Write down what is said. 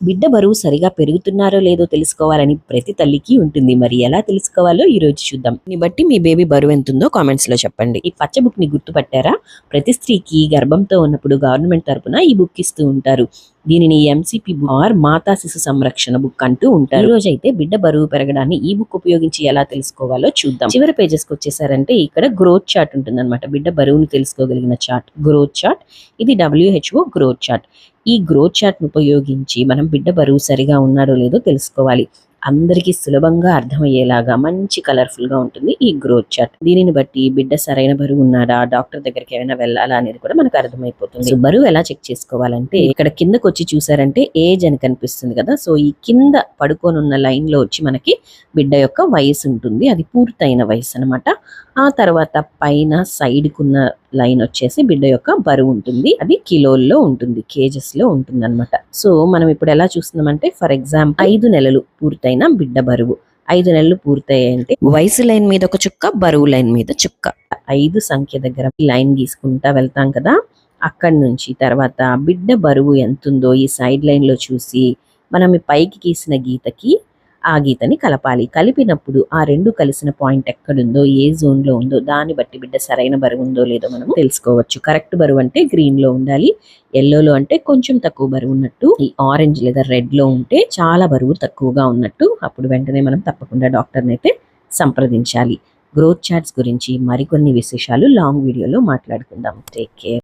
బిడ్డ బరువు సరిగా పెరుగుతున్నారో లేదో తెలుసుకోవాలని ప్రతి తల్లికి ఉంటుంది. మరి ఎలా తెలుసుకోవాలో ఈ రోజు చూద్దాం. దీన్ని బట్టి మీ బేబీ బరువు ఎంతుందో కామెంట్స్లో చెప్పండి. ఈ పచ్చ బుక్ని గుర్తుపట్టారా? ప్రతి స్త్రీకి గర్భంతో ఉన్నప్పుడు గవర్నమెంట్ తరపున ఈ బుక్ ఇస్తూ ఉంటారు. దీనిని ఎంసీపీ ఆర్ మాతా శిశు సంరక్షణ బుక్ అంటూ ఉంటారు. ఈ రోజు అయితే బిడ్డ బరువు పెరగడాన్ని ఈ బుక్ ఉపయోగించి ఎలా తెలుసుకోవాలో చూద్దాం. చివరి పేజెస్కి వచ్చేసారంటే ఇక్కడ గ్రోత్ చార్ట్ ఉంటుంది బిడ్డ బరువును తెలుసుకోగలిగిన చార్ట్ గ్రోత్ చార్ట్ ఇది డబ్ల్యూహెచ్ఓ గ్రోత్ చార్ట్ ఈ గ్రోత్ చార్ట్ ఉపయోగించి మనం బిడ్డ బరువు సరిగా ఉన్నారో లేదో తెలుసుకోవాలి. అందరికీ సులభంగా అర్థమయ్యేలాగా మంచి కలర్ఫుల్గా ఉంటుంది ఈ గ్రోత్ చార్ట్ దీనిని బట్టి బిడ్డ సరైన బరువు ఉన్నాడా డాక్టర్ దగ్గరికి ఏమైనా వెళ్ళాలా అనేది కూడా మనకు అర్థమైపోతుంది. బరువు ఎలా చెక్ చేసుకోవాలంటే ఇక్కడ కిందకు వచ్చి చూసారంటే ఏజ్ అని కనిపిస్తుంది కదా. సో ఈ కింద పడుకొని ఉన్న లైన్లో వచ్చి మనకి బిడ్డ యొక్క వయసు ఉంటుంది. అది పూర్తయిన వయసు అన్నమాట. ఆ తర్వాత పైన సైడ్కున్న లైన్ వచ్చేసి బిడ్డ యొక్క బరువు ఉంటుంది. అది కిలోల్లో ఉంటుంది. కేజెస్లో ఉంటుంది అనమాట సో మనం ఇప్పుడు ఎలా చూస్తున్నామంటే ఫర్ ఎగ్జాంపుల్ ఐదు నెలలు పూర్తయిన బిడ్డ బరువు. ఐదు నెలలు పూర్తయ్యాయంటే వయసు లైన్ మీద ఒక చుక్క బరువు లైన్ మీద చుక్క. ఐదు సంఖ్య దగ్గర లైన్ గీసుకుంటా వెళ్తాం కదా. అక్కడి నుంచి తర్వాత బిడ్డ బరువు ఎంత ఉందో ఈ సైడ్ లైన్లో చూసి మనం పైకి గీసిన గీతకి ఆ గీతని కలపాలి. కలిపినప్పుడు ఆ రెండు కలిసిన పాయింట్ ఎక్కడుందో ఏ జోన్లో ఉందో దాన్ని బట్టి బిడ్డ సరైన బరువు ఉందో లేదో మనం తెలుసుకోవచ్చు. కరెక్ట్ బరువు అంటే గ్రీన్లో ఉండాలి ఎల్లోలో అంటే కొంచెం తక్కువ బరువు ఉన్నట్టు ఈ ఆరెంజ్ లేదా రెడ్లో ఉంటే చాలా బరువు తక్కువగా ఉన్నట్టు అప్పుడు వెంటనే మనం తప్పకుండా డాక్టర్ని అయితే సంప్రదించాలి. గ్రోత్ చార్ట్స్ గురించి మరికొన్ని విశేషాలు లాంగ్ వీడియోలో మాట్లాడుకుందాం. Take care.